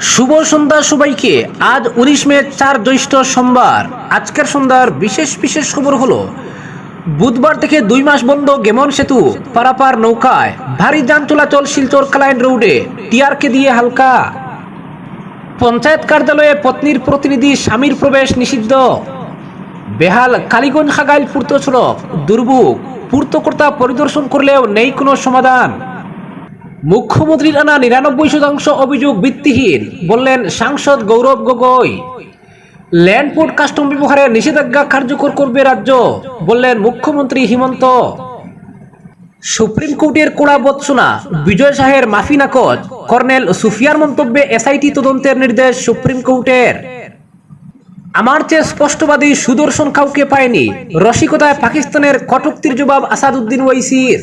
শুভ সন্ধ্যা সবাইকে। আজ উনিশ মে চার জ্যৈষ্ঠ সোমবার। আজকের সন্ধ্যার বিশেষ বিশেষ খবর হলো, বুধবার থেকে দুই মাস বন্ধ গেমন সেতু, পারাপার নৌকায় ভারী যান চলাচল শিলচর কালাইন রোডে, টিআরকে দিয়ে হালকা। পঞ্চায়েত কার্যালয়ে পত্নীর প্রতিনিধি স্বামীর প্রবেশ নিষিদ্ধ। বেহাল কালীগঞ্জ খাগাইল পূর্ত সড়ক দুর্ভোগ, পূর্তকর্তা পরিদর্শন করলেও নেই কোনো সমাধান। মুখ্যমন্ত্রীর আনা নিরানব্বই শতাংশ অভিযোগ ভিত্তিহীন, বললেন সাংসদ Gaurav Gogoi. Land port custom ব্যবহারে নিষেধাজ্ঞা কার্যকর করবে রাজ্য, বললেন মুখ্যমন্ত্রী হিমন্ত। সুপ্রিম কোর্টের কোড়া বৎসনা, বিজয় শাহের মাফি নাকচ, কর্নেল সুফিয়ার মন্তব্যে এসআইটি তদন্তের নির্দেশ সুপ্রিম কোর্টের। আমার চেয়ে স্পষ্টবাদী সুদর্শন কাউকে পায়নি, রসিকতায় পাকিস্তানের কটুক্তির জবাব আসাদুদ্দিন ওয়াইসির।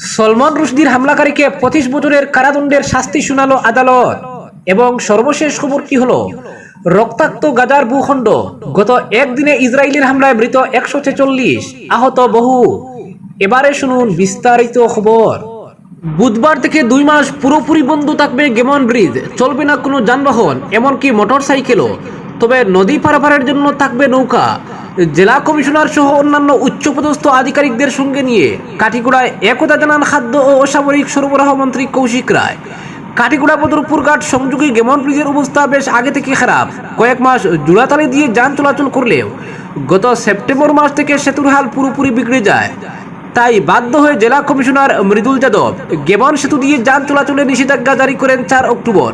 সলমান রুশদির হামলাকারীকে পঁচিশ বছরের কারাদণ্ডের শাস্তি শুনালো আদালত। এবং সর্বশেষ খবর কি হলো? রক্তাক্ত গাজার ভূখণ্ড। গত একদিনে ইসরায়েলের হামলায় মৃত একশো ছেচল্লিশ আহত বহু। এবারে শুনুন বিস্তারিত খবর। বুধবার থেকে দুই মাস পুরোপুরি বন্ধ থাকবে গেমন ব্রিজ। চলবে না কোনো যানবাহন, এমনকি মোটর সাইকেলও তবে নদী পারাপারের জন্য থাকবে নৌকা। জেলা কমিশনার সহ অন্যান্য উচ্চপদস্থ আধিকারিকদের সঙ্গে নিয়ে কাঠিগোড়ায় একতা জানান খাদ্য ও অসামরিক সরবরাহ মন্ত্রী কৌশিক রায়। কাঠিগোড়া বদরপুর ঘাট সংযোগী গেমন ব্রিজের অবস্থা বেশ আগে থেকে খারাপ। কয়েক মাস জোড়াতালি দিয়ে যান চলাচল করলেও গত সেপ্টেম্বর মাস থেকে সেতুর হাল পুরোপুরি বিগড়ে যায়। তাই বাধ্য হয়ে জেলা কমিশনার মৃদুল যাদব গেমন সেতু দিয়ে যান চলাচলে নিষেধাজ্ঞা জারি করেন চার অক্টোবর।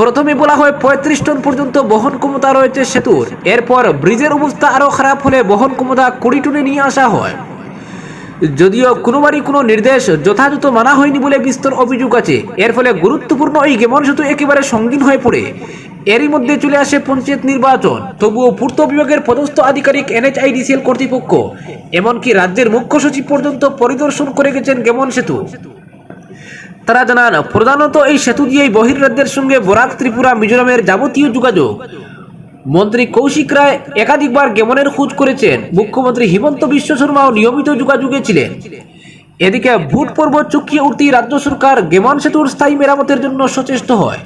প্রথমে বলা হয় পঁয়ত্রিশ টন পর্যন্ত বহন ক্ষমতা রয়েছে সেতুর। এরপর ব্রিজের অবস্থা আরও খারাপ হলে বহন ক্ষমতা কুড়ি টনে নিয়ে আসা হয়। যদিও কোনোবারই কোনো নির্দেশ যথাযথ মানা হয়নি বলে বিস্তর অভিযোগ আছে। এর ফলে গুরুত্বপূর্ণ এই গেমন সেতু একেবারে সঙ্গীন হয়ে পড়ে। এরই মধ্যে চলে আসে পঞ্চায়েত নির্বাচন। তবুও পূর্ত বিভাগের পদস্থ আধিকারিক এনএচআইডিসিএল কর্তৃপক্ষ, এমনকি রাজ্যের মুখ্য সচিব পর্যন্ত পরিদর্শন করে গেছেন গেমন সেতু। তারা জানান, প্রধানত এই সেতু দিয়েই বহির্রাজ্যের সঙ্গে বরাক ত্রিপুরা মিজোরামের যাবতীয় যোগাযোগ। মন্ত্রী কৌশিক রায় একাধিকবার গেমনের খোঁজ করেছেন। মুখ্যমন্ত্রী হিমন্ত বিশ্ব শর্মাও নিয়মিত যোগাযোগে ছিলেন। এদিকে ভোট পর্ব চুকিয়ে উঠতেই রাজ্য সরকার গেমন সেতুর স্থায়ী মেরামতের জন্য সচেষ্ট হয়।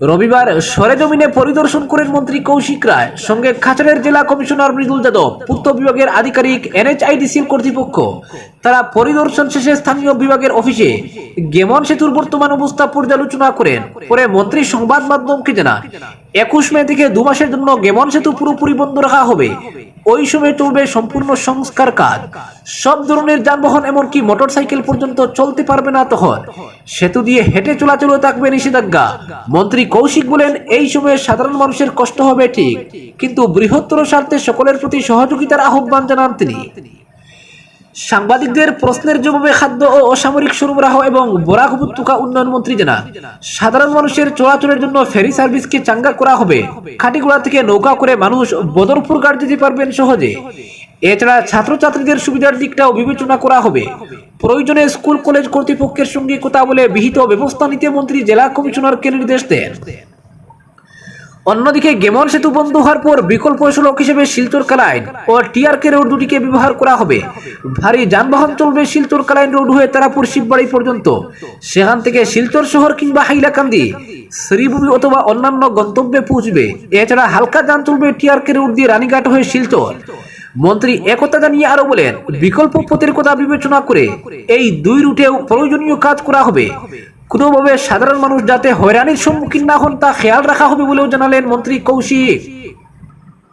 রবিবার সরেজমিনে পরিদর্শন করেন মন্ত্রী কৌশিক রায়। সঙ্গে খাচরের জেলা কমিশনার মৃদুল যাদব, পূর্ত বিভাগের আধিকারিক এনএচআইডিসির কর্তৃপক্ষ। তারা পরিদর্শন শেষে স্থানীয় বিভাগের অফিসে গেমন সেতুর বর্তমান অবস্থা পর্যালোচনা করেন। পরে মন্ত্রী সংবাদ মাধ্যমকে জানান। একুশ মে থেকে দু মাসের জন্য গেমন সেতু পুরোপুরি বন্ধ রাখা হবে। ওই সময় চলবে সম্পূর্ণ সংস্কার কাজ। সব ধরনের যানবাহন, এমনকি মোটরসাইকেল পর্যন্ত চলতে পারবে না তখন। সেতু দিয়ে হেঁটে চলাচলও থাকবে নিষেধাজ্ঞা। মন্ত্রী কৌশিক বলেন, এই সময়ে সাধারণ মানুষের কষ্ট হবে ঠিক, কিন্তু বৃহত্তর স্বার্থে সকলের প্রতি সহযোগিতার আহ্বান জানান তিনি। সাংবাদিকদের প্রশ্নের জবাবে খাদ্য ও অসামরিক সরবরাহ এবং বরাক উপত্যকা উন্নয়ন মন্ত্রী জানা সাধারণ মানুষের চলাচলের জন্য ফেরি সার্ভিসকে চাঙ্গা করা হবে। খাটিগুড়া থেকে নৌকা করে মানুষ বদরপুর ঘাট যেতে পারবেন সহজে। এছাড়া ছাত্রছাত্রীদের সুবিধার দিকটাও বিবেচনা করা হবে। প্রয়োজনে স্কুল, কলেজ কর্তৃপক্ষের সঙ্গে কথা বলে বিহিত ব্যবস্থা নিতে মন্ত্রী জেলা কমিশনারকে নির্দেশ দেন। অন্যদিকে গেমন সেতু বন্ধ হওয়ার পর বিকল্প সড়ক হিসেবে শিলচর কালাইন ও টিআরকে রোড দুটিকে ব্যবহার করা হবে। ভারী যানবাহন চলবে শিলচর কালাইন রোড হয়ে তারাপুর শিববাড়ি পর্যন্ত। সেখান থেকে শিলচর শহর কিংবা হাইলাকান্দি, শ্রীভূমি অথবা অন্যান্য গন্তব্যে পৌঁছবে। এছাড়া হালকা যান চলবে টিআরকে রোড দিয়ে রানীঘাট হয়ে শিলচর। মন্ত্রী একতা জানিয়ে আরও বলেন, বিকল্প পথের কথা বিবেচনা করে এই দুই রুটেও প্রয়োজনীয় কাজ করা হবে। কোনোভাবে সাধারণ মানুষ যাতে হয়রানির সম্মুখীন না হন তা খেয়াল রাখা হবে বলেও জানালেন মন্ত্রী কৌশিক।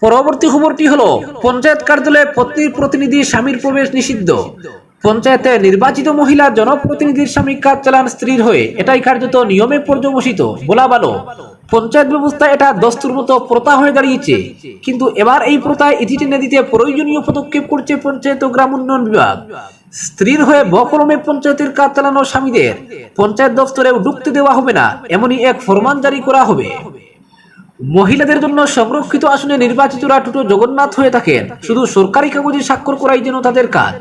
পরবর্তী খবরটি হলো, পঞ্চায়েত কার্যালয়ে পত্নীর প্রতিনিধি স্বামীর প্রবেশ নিষিদ্ধ। পঞ্চায়েতে নির্বাচিত মহিলা জনপ্রতিনিধির স্বামী কাজ চালান স্ত্রীর হয়ে এটাই কার্যত নিয়মে পর্যবসিত বলা ভালো পঞ্চায়েত ব্যবস্থা এটা দস্তুর মতো প্রথা হয়ে দাঁড়িয়েছে। কিন্তু এবার এই প্রথায় ইতি টেনে দিতে প্রয়োজনীয় পদক্ষেপ করছে পঞ্চায়েত ও গ্রাম উন্নয়ন বিভাগ। স্ত্রীর হয়ে বকলমে পঞ্চায়েতের কাজ চালানো স্বামীদের পঞ্চায়েত দপ্তরেও ঢুকতে দেওয়া হবে না, এমনই এক ফরমান জারি করা হবে। মহিলাদের জন্য সংরক্ষিত আসনে নির্বাচিতরা টুটো জগন্নাথ হয়ে থাকেন। শুধু সরকারি কাগজে স্বাক্ষর করাই যেন তাদের কাজ।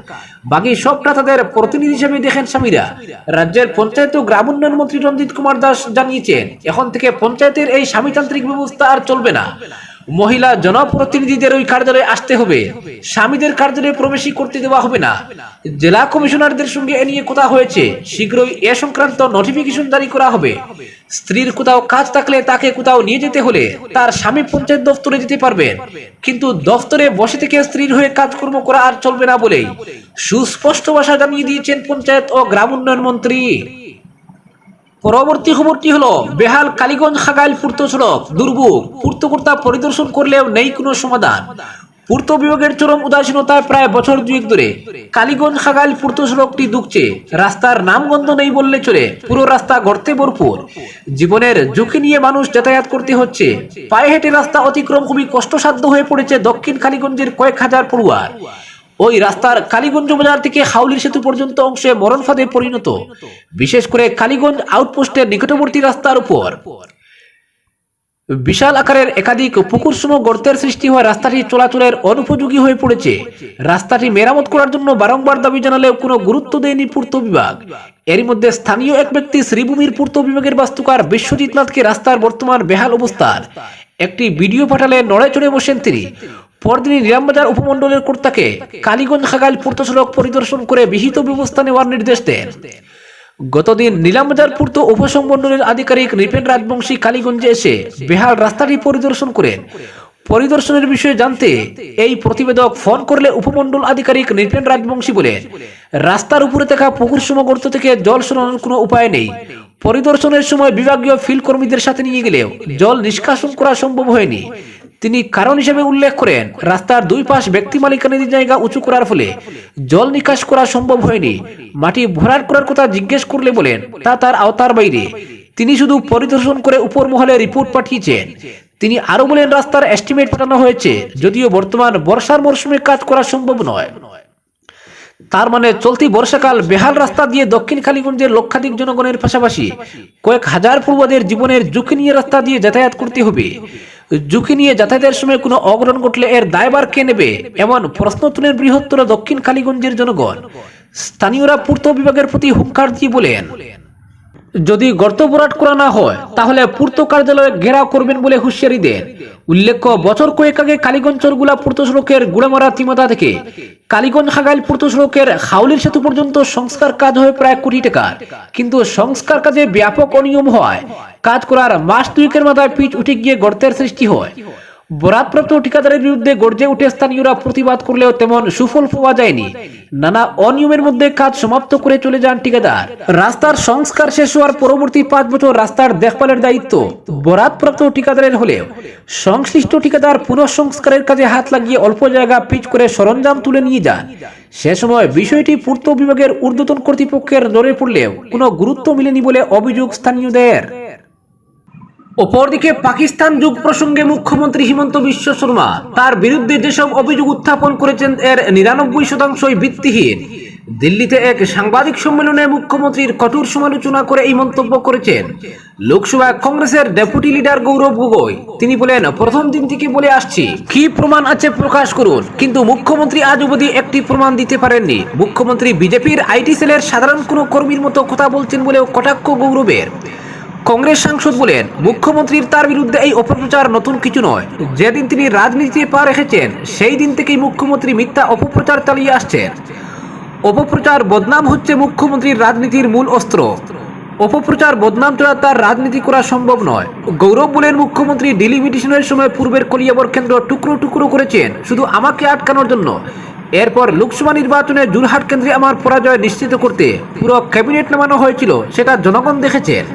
বাকি সবটা তাদের প্রতিনিধি হিসেবে দেখেন স্বামীরা। রাজ্যের পঞ্চায়েত ও গ্রাম উন্নয়ন মন্ত্রী রঞ্জিত কুমার দাস জানিয়েছেন, এখন থেকে পঞ্চায়েতের এই স্বামীতান্ত্রিক ব্যবস্থা আর চলবে না। মহিলা জনপ্রতিনিধিদের ওই কার্যালয়ে আসতে হবে। স্বামীদের কার্যালয়ে প্রবেশই করতে দেওয়া হবে না। জেলা কমিশনারদের সঙ্গে এ নিয়ে কথা হয়েছে। শীঘ্রই এ সংক্রান্ত নোটিফিকেশন জারি করা হবে। স্ত্রীর কোথাও কাজ থাকলে তাকে কোথাও নিয়ে যেতে হলে তার স্বামী পঞ্চায়েত দফতরে যেতে পারবেন। কিন্তু দফতরে বসে থেকে স্ত্রীর হয়ে কাজকর্ম করা আর চলবে না বলেই। সুস্পষ্ট ভাষা জানিয়ে দিয়েছেন পঞ্চায়েত ও গ্রাম উন্নয়ন মন্ত্রী। পরবর্তী খবরটি হলো, বেহাল কালীগঞ্জ খাগাইল পূর্ত সড়ক, দুর্ভোগ। পূর্তকর্তা পরিদর্শন করলেও নেই কোনো সমাধান। পূর্ত বিভাগের চরম উদাসীনতায় প্রায় বছর দুয়েক ধরে। কালীগঞ্জ খাগাইল পূর্ত সড়কটি দুঃখছে রাস্তার নামগন্ধ নেই বললে চলে। পুরো রাস্তা গর্তে ভরপুর। জীবনের ঝুঁকি নিয়ে মানুষ যাতায়াত করতে হচ্ছে। পায়ে হেঁটে রাস্তা অতিক্রম খুবই কষ্টসাধ্য হয়ে পড়েছে দক্ষিণ কালীগঞ্জের কয়েক হাজার পড়ুয়ার। ওই রাস্তার কালীগঞ্জ বাজার থেকে হাউলির সেতু পর্যন্ত অংশে মরণ ফাঁদে পরিণত। বিশেষ করে কালীগঞ্জ আউটপোস্টের নিকটবর্তী রাস্তার উপর। বিশাল আকারের একাধিক পুকুর সম গর্তের সৃষ্টি হওয়া রাস্তাটি চলাচলের অনুপযোগী হয়ে পড়েছে। রাস্তাটি মেরামত করার জন্য বারংবার দাবি জানালেও কোনো গুরুত্ব দেয়নি পূর্ত বিভাগ। এরই মধ্যে স্থানীয় এক ব্যক্তি শ্রীভূমির পূর্ত বিভাগের বাস্তুকার বিশ্বজিৎ নাথকে রাস্তার বর্তমান বেহাল অবস্থার একটি ভিডিও পাঠালে নড়ে চড়ে বসেন তিনি। পরদিনই নিরামবাজার উপমন্ডলের কর্তাকে কালীগঞ্জ খাগাইল পূর্ত সড়ক পরিদর্শন করে বিহিত ব্যবস্থা নেওয়ার নির্দেশ দেন। গতদিন নীলামবাজার পূর্ত উপসংমণ্ডলের আধিকারিক নৃপেন রাজবংশী কালীগঞ্জে এসে বেহাল রাস্তাটি পরিদর্শন করেন। পরিদর্শনের বিষয়ে জানতে এই প্রতিবেদক ফোন করলে উপমণ্ডল আধিকারিক নৃপেন রাজবংশী বলেন, রাস্তার উপরে থাকা পুকুর সমগর্ত থেকে জল সরানোর কোনো উপায় নেই। পরিদর্শনের সময় বিভাগীয় ফিল্ড কর্মীদের সাথে নিয়ে গেলেও জল নিষ্কাশন করা সম্ভব হয়নি। তিনি কারণ হিসেবে উল্লেখ করেন, রাস্তার দুই পাশ ব্যক্তি মালিকানাধীন জায়গা উঁচু করার ফলে জল নিকাশ করা সম্ভব হয়নি। মাটি ভরাট করার কথা জিজ্ঞেস করলে বলেন, তা তার আওতার বাইরে। তিনি শুধু পরিদর্শন করে উপর মহলে রিপোর্ট পাঠিয়েছেন। তিনি আরও বলেন, রাস্তার এস্টিমেট পাঠানো হয়েছে, যদিও বর্তমান বর্ষার মরশুমে কাজ করা সম্ভব নয়। তার মানে চলতি বর্ষাকাল বেহাল রাস্তা দিয়ে দক্ষিণ কালীগঞ্জের লক্ষাধিক জনগণের পাশাপাশি কয়েক হাজার পূর্বদের জীবনের ঝুঁকি নিয়ে রাস্তা দিয়ে যাতায়াত করতে হবে। ঝুঁকি নিয়ে যাতায়াতের সময় কোনো অগ্রহণ ঘটলে এর দায়বার কে নেবে, এমন প্রশ্ন তুলেন বৃহত্তর দক্ষিণ কালীগঞ্জের জনগণ। স্থানীয়রা পূর্ত বিভাগের প্রতি হুঙ্কার দিয়ে বলেন। যদি গর্ত ভরাট করা না হয়, তাহলে পূর্ত কার্যালয়ে ঘেরাও করবেন বলে হুঁশিয়ারি দেন। উল্লেখ্য, বছর কয়েক আগে কালীগঞ্জ চরগুলা পূর্ত সড়কের গুড়ামারা তিমাদা থেকে কালীগঞ্জ হাগাইল পূর্ত সড়কের হাউলির সেতু পর্যন্ত সংস্কার কাজ হয় প্রায় কোটি টাকার। কিন্তু সংস্কার কাজে ব্যাপক অনিয়ম হয়। কাজ করার মাস দুয়েকের মাথায় পিচ উঠে গিয়ে গর্তের সৃষ্টি হয়। বরাদপ্রাপ্ত ঠিকাদারের বিরুদ্ধে গর্জে উঠে স্থানীয়রা প্রতিবাদ করলেও তেমন সুফল পাওয়া যায়নি। নানা অনিয়মের মধ্যে কাজ সমাপ্ত করে চলে যান ঠিকাদার। রাস্তার সংস্কার শেষ হওয়ার পরবর্তী পাঁচ বছর রাস্তার দেখভালের দায়িত্ব বরাদপ্রাপ্ত ঠিকাদারের হলেও। সংশ্লিষ্ট ঠিকাদার পুনঃসংস্কারের কাজে হাত লাগিয়ে অল্প জায়গা পিচ করে সরঞ্জাম তুলে নিয়ে যান। সে সময় বিষয়টি পূর্ত বিভাগের ঊর্ধ্বতন কর্তৃপক্ষের নজরে পড়লেও কোনো গুরুত্ব মিলেনি বলে অভিযোগ স্থানীয়দের। অপরদিকে পাকিস্তান যুগ প্রসঙ্গে মুখ্যমন্ত্রী হিমন্ত বিশ্ব শর্মা তার বিরুদ্ধে যেসব অভিযোগ উত্থাপন করেছেন এর নিরানব্বই শতাংশই ভিত্তিহীন। দিল্লিতে এক সাংবাদিক সম্মেলনে মুখ্যমন্ত্রীর কঠোর সমালোচনা করে এই মন্তব্য করেছেন। লোকসভা কংগ্রেসের ডেপুটি লিডার গৌরব গগৈ। তিনি বলেন, প্রথম দিন থেকে বলে আসছি, কি প্রমাণ আছে প্রকাশ করুন। কিন্তু মুখ্যমন্ত্রী আজ অবধি একটি প্রমাণ দিতে পারেননি। মুখ্যমন্ত্রী বিজেপির আইটি সেলের সাধারণ কোনো কর্মীর মতো কথা বলছেন বলেও কটাক্ষ গৌরবের। কংগ্রেস সাংসদ বলেন, মুখ্যমন্ত্রীর তার বিরুদ্ধে এই অপপ্রচার নতুন কিছু নয়। যেদিন তিনি রাজনীতিতে পা রেখেছেন, সেই দিন থেকেই মুখ্যমন্ত্রী মিথ্যা অপপ্রচার চালিয়ে আসছেন। অপপ্রচার বদনাম হচ্ছে মুখ্যমন্ত্রীর রাজনীতির মূল অস্ত্র। অপপ্রচার বদনাম ছাড়া তার রাজনীতি করা সম্ভব নয়। গৌরব বলেন, মুখ্যমন্ত্রী ডিলিমিটেশনের সময় পূর্বের কলিয়াবর কেন্দ্র টুকরো টুকরো করেছেন, শুধু আমাকে আটকানোর জন্য। এরপর লোকসভা নির্বাচনে জুরহাট কেন্দ্রে আমার পরাজয় নিশ্চিত করতে পুরো ক্যাবিনেট নামানো হয়েছিল, সেটা জনগণ দেখেছেন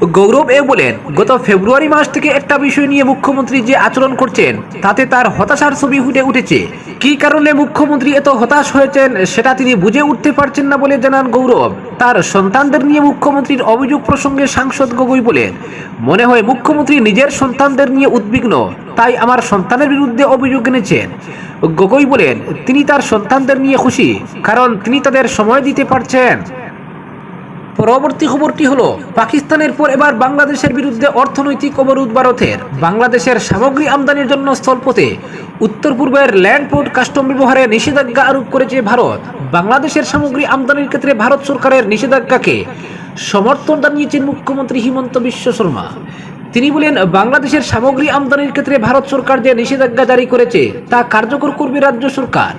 গৌরব এ বলেন, গত ফেব্রুয়ারি মাস থেকে একটা বিষয় নিয়ে মুখ্যমন্ত্রী যে আচরণ করছেন, তাতে তার হতাশার ছবি ফুটে উঠেছে। কি কারণে মুখ্যমন্ত্রী এত হতাশ হয়েছেন, সেটা তিনি বুঝে উঠতে পারছেন না বলে জানান গৌরব। তার সন্তানদের নিয়ে মুখ্যমন্ত্রীর অভিযোগ প্রসঙ্গে সাংসদ গগৈ বলেন, মনে হয় মুখ্যমন্ত্রী নিজের সন্তানদের নিয়ে উদ্বিগ্ন, তাই আমার সন্তানের বিরুদ্ধে অভিযোগ এনেছেন। গগৈ বলেন, তিনি তার সন্তানদের নিয়ে খুশি, কারণ তিনি তাদের সময় দিতে পারছেন। পরবর্তী খবরটি হলো, পাকিস্তানের পর এবার বাংলাদেশের বিরুদ্ধে অর্থনৈতিক অবরোধ ভারতের বাংলাদেশের সামগ্রী আমদানির জন্য স্থলপথে উত্তর পূর্বের ল্যান্ড পোর্ট কাস্টম ব্যবহারে নিষেধাজ্ঞা আরোপ করেছে ভারত। বাংলাদেশের সামগ্রী আমদানির ক্ষেত্রে ভারত সরকারের নিষেধাজ্ঞাকে সমর্থন জানিয়েছেন মুখ্যমন্ত্রী হিমন্ত বিশ্ব শর্মা। তিনি বলেন, বাংলাদেশের সামগ্রী আমদানির ক্ষেত্রে ভারত সরকার যে নিষেধাজ্ঞা জারি করেছে, তা কার্যকর করবে রাজ্য সরকার।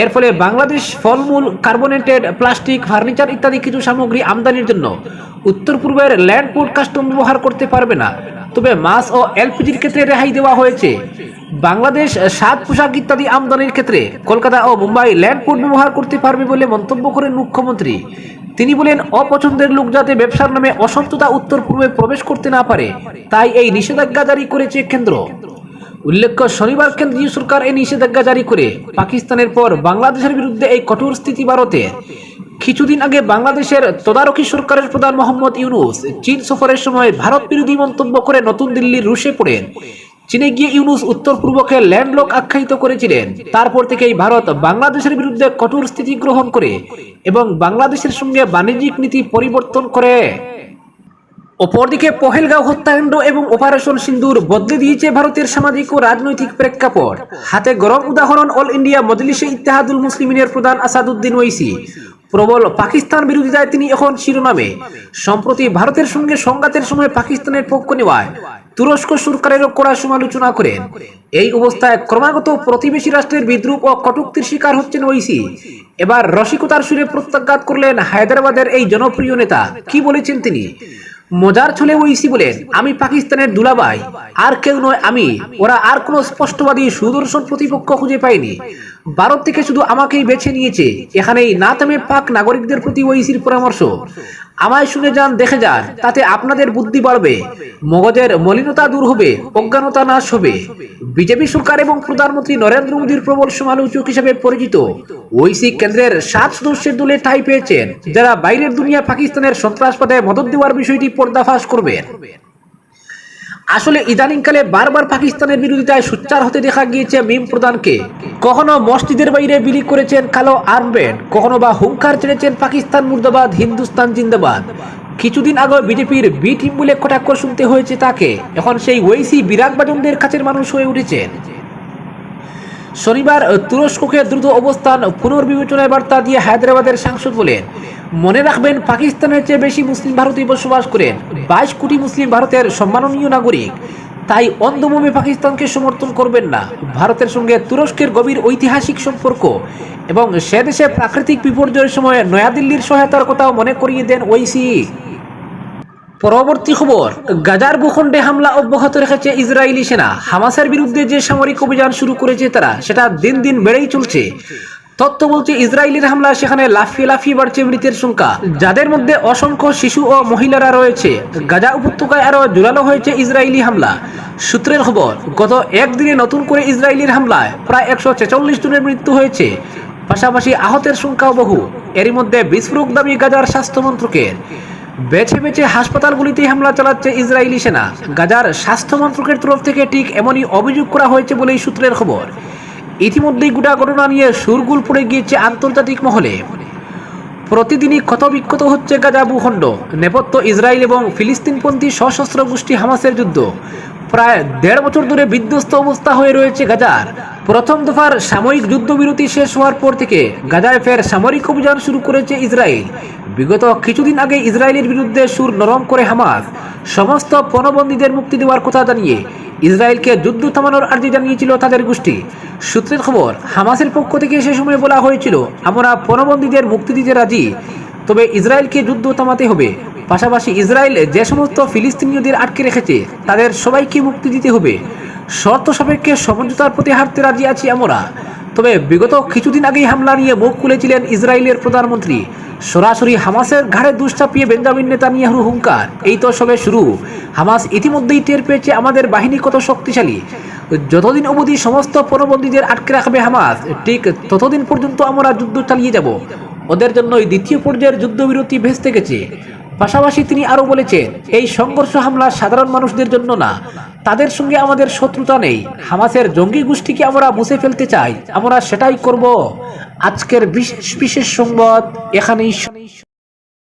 এর ফলে বাংলাদেশ ফলমূল, কার্বনেটেড, প্লাস্টিক, ফার্নিচার ইত্যাদি কিছু সামগ্রী আমদানির জন্য উত্তর পূর্বের ল্যান্ড পোর্ট কাস্টম ব্যবহার করতে পারবে না। তবে মাছ ও এলপিজির ক্ষেত্রে রেহাই দেওয়া হয়েছে। বাংলাদেশ সাত পোশাক ইত্যাদি আমদানির ক্ষেত্রে কলকাতা ও মুম্বাই ল্যান্ড পোর্ট ব্যবহার করতে পারবে বলে মন্তব্য করেন মুখ্যমন্ত্রী। তিনি বলেন, অপছন্দের লোক যাতে ব্যবসার নামে অসন্ততা উত্তর পূর্বে প্রবেশ করতে না পারে, তাই এই নিষেধাজ্ঞা জারি করেছে কেন্দ্র। উল্লেখ্য, শনিবার কেন্দ্রীয় সরকার এই নিষেধাজ্ঞা জারি করে। পাকিস্তানের পর বাংলাদেশের বিরুদ্ধে এই কঠোর স্থিতি ভারতের কিছুদিন আগে বাংলাদেশের তদারকি সরকারের প্রধান মোহাম্মদ ইউনুস চীন সফরের সময় ভারত বিরোধী মন্তব্য করে নতুন দিল্লির রুশে পড়েন। চীনে গিয়ে ইউনুস উত্তর পূর্বকে ল্যান্ডলক আখ্যায়িত করেছিলেন। তারপর থেকেই ভারত বাংলাদেশের বিরুদ্ধে কঠোর স্থিতি গ্রহণ করে এবং বাংলাদেশের সঙ্গে বাণিজ্যিক নীতি পরিবর্তন করে। অপরদিকে পহেলগাঁও হত্যাকাণ্ড এবং অপারেশন সিন্দুর বদলে দিয়েছে ভারতের সামাজিক ও রাজনৈতিক প্রেক্ষাপট। হাতে গরম উদাহরণ অল ইন্ডিয়া মজলিসে ইত্তেহাদুল মুসলিমিনের প্রধান আসাদুদ্দিন ওইসি প্রবল পাকিস্তান বিরোধিতায় তিনি এখন শিরোনামে। সম্প্রতি ভারতের সঙ্গে সংঘাতের সময় পাকিস্তানের পক্ষ নেওয়ায় তুরস্ক সরকারেরও কড়া সমালোচনা করেন। এই অবস্থায় ক্রমাগত প্রতিবেশী রাষ্ট্রের বিদ্রুপ ও কটুক্তির শিকার হচ্ছেন ওইসি এবার রসিকতার সুরে প্রত্যাঘাত করলেন হায়দ্রাবাদের এই জনপ্রিয় নেতা। কি বলেছেন তিনি? মজার ছলে ওইসি বলেন আমি পাকিস্তানের দুলাবাই, আর কেউ নয় আমি। ওরা আর কোন স্পষ্টবাদী সুদর্শন প্রতিপক্ষ খুঁজে পায়নি। ভারত থেকে শুধু আমাকেই বেছে নিয়েছে। এখানেই না থেমে পাক নাগরিকদের প্রতি ওইসির পরামর্শ। আমায় শুনে যান, দেখে যান, তাতে আপনাদের বুদ্ধি বাড়বে। মগজের মলিনতা দূর হবে, অজ্ঞানতা নাশ হবে। বিজেপি সরকার এবং প্রধানমন্ত্রী নরেন্দ্র মোদীর প্রবল সমালোচক হিসেবে পরিচিত। ওইসি কেন্দ্রের সাত সদস্যের দলে ঠাঁই পেয়েছেন, যারা বাইরের দুনিয়া পাকিস্তানের সন্ত্রাসবাদে মদত দেওয়ার বিষয়টি পর্দাফাশ করবেন। আসলে ইদানিংকালে বারবার পাকিস্তানের বিরোধিতায় সোচ্চার হতে দেখা গিয়েছে মিম প্রধানকে। কখনো মসজিদের বাইরে বিলি করেছেন কালো আর্মব্যান্ড, কখনো বা হুঙ্কার ছেড়েছেন পাকিস্তান মুর্দাবাদ, হিন্দুস্তান জিন্দাবাদ। কিছুদিন আগে বিজেপির বি টিম বলে কটাক্ষ শুনতে হয়েছে তাকে। এখন সেই ওইসি বিরাট বাজনদের কাছের মানুষ হয়ে উঠেছেন। শনিবার তুরস্ককে দ্রুত অবস্থান পুনর্বিবেচনায় বার্তা দিয়ে হায়দ্রাবাদের সাংসদ বলেন, মনে রাখবেন, পাকিস্তানের চেয়ে বেশি মুসলিম ভারতীয় বসবাস করেন। বাইশ কোটি মুসলিম ভারতের সম্মাননীয় নাগরিক। তাই অন্ধভাবে পাকিস্তানকে সমর্থন করবেন না। ভারতের সঙ্গে তুরস্কের গভীর ঐতিহাসিক সম্পর্ক এবং সে দেশে প্রাকৃতিক বিপর্যয়ের সময় নয়াদিল্লির সহায়তার কথাও মনে করিয়ে দেন ওইসি পরবর্তী খবর, গাজার ভূখণ্ডে হামলা অব্যাহত রেখেছে ইসরায়েলি সেনা। হামাসের বিরুদ্ধে যে সামরিক অভিযান শুরু করেছে তারা, সেটা দিন দিন বেড়েই চলছে। তথ্য বলছে, ইসরায়েলের হামলা সেখানে লাফিয়ে লাফিয়ে বাড়ছে মৃতের সংখ্যা। যাদের মধ্যে অসংখ্য শিশু ও মহিলারা রয়েছে। গাজা উপত্যকায় আরও জোরালো হয়েছে ইসরায়েলি হামলা। সূত্রের খবর, গত একদিনে নতুন করে ইসরায়েলের হামলায় প্রায় একশো ছেচল্লিশ জনের মৃত্যু হয়েছে। পাশাপাশি আহতের সংখ্যাও বহু। এরই মধ্যে বিস্ফোরক দাবি গাজার স্বাস্থ্য মন্ত্রকের। বেছে বেছে হাসপাতালগুলিতে হামলা চালাচ্ছে ইসরায়েলি সেনা। গাজার স্বাস্থ্য মন্ত্রকের তরফ থেকে ঠিক এমনই অভিযোগ করা হয়েছে বলেই সূত্রের খবর। ইতিমধ্যেই গোটা ঘটনা নিয়ে সুরগুল পড়ে গিয়েছে আন্তর্জাতিক মহলে। প্রতিদিনই ক্ষত বিক্ষত হচ্ছে গাজা ভূখণ্ড। নেপথ্য ইসরায়েল এবং ফিলিস্তিনপন্থী সশস্ত্র গোষ্ঠী হামাসের যুদ্ধ। প্রায় দেড় বছর ধরে বিধ্বস্ত অবস্থা হয়ে রয়েছে গাজার। প্রথম দফার সাময়িক যুদ্ধবিরতি শেষ হওয়ার পর থেকে গাজায় ফের সামরিক অভিযান শুরু করেছে ইসরায়েল। বিগত কিছুদিন আগে ইসরায়েলের বিরুদ্ধে সুর নরম করে হামাস সমস্ত পণবন্দীদের মুক্তি দেওয়ার কথা জানিয়ে ইসরায়েলকে যুদ্ধ থামানোর আর্জি জানিয়েছিল তাদের গোষ্ঠী। সূত্রের খবর, হামাসের পক্ষ থেকে সে সময় বলা হয়েছিল, আমরা পণবন্দীদের মুক্তি দিতে রাজি, তবে ইসরায়েলকে যুদ্ধ থামাতে হবে। পাশাপাশি ইসরায়েল যে সমস্ত ফিলিস্তিনীয়দের আটকে রেখেছে, তাদের সবাইকে মুক্তি দিতে হবে। শর্ত সাপেক্ষে সমঝোতার প্রতি হারতে রাজি আছি আমরা। তবে বিগত কিছুদিন আগেই হামলা নিয়ে মুখ খুলেছিলেন ইসরায়েলের প্রধানমন্ত্রী। সরাসরি হামাসের ঘাড়ে দুষ্টাপিয়ে বেঞ্জামিন নেতানিয়াহু হুঙ্কার। এই তো সবে শুরু। হামাস ইতিমধ্যেই টের পেয়েছে আমাদের বাহিনী কত শক্তিশালী। যতদিন অবধি সমস্ত পরবন্দীদের আটকে রাখবে হামাস, ঠিক ততদিন পর্যন্ত আমরা যুদ্ধ চালিয়ে যাব। ওদের জন্যই দ্বিতীয় পর্যায়ের যুদ্ধবিরতি ভেস্তে গেছে। পাশাপাশি তিনি আরও বলেছেন, এই সংঘর্ষ হামলা সাধারণ মানুষদের জন্য না তাদের সঙ্গে আমাদের শত্রুতা নেই। হামাসের জঙ্গি গোষ্ঠীকে আমরা মুছে ফেলতে চাই। আমরা সেটাই করব। আজকের বিশেষ বিশেষ সংবাদ এখানেই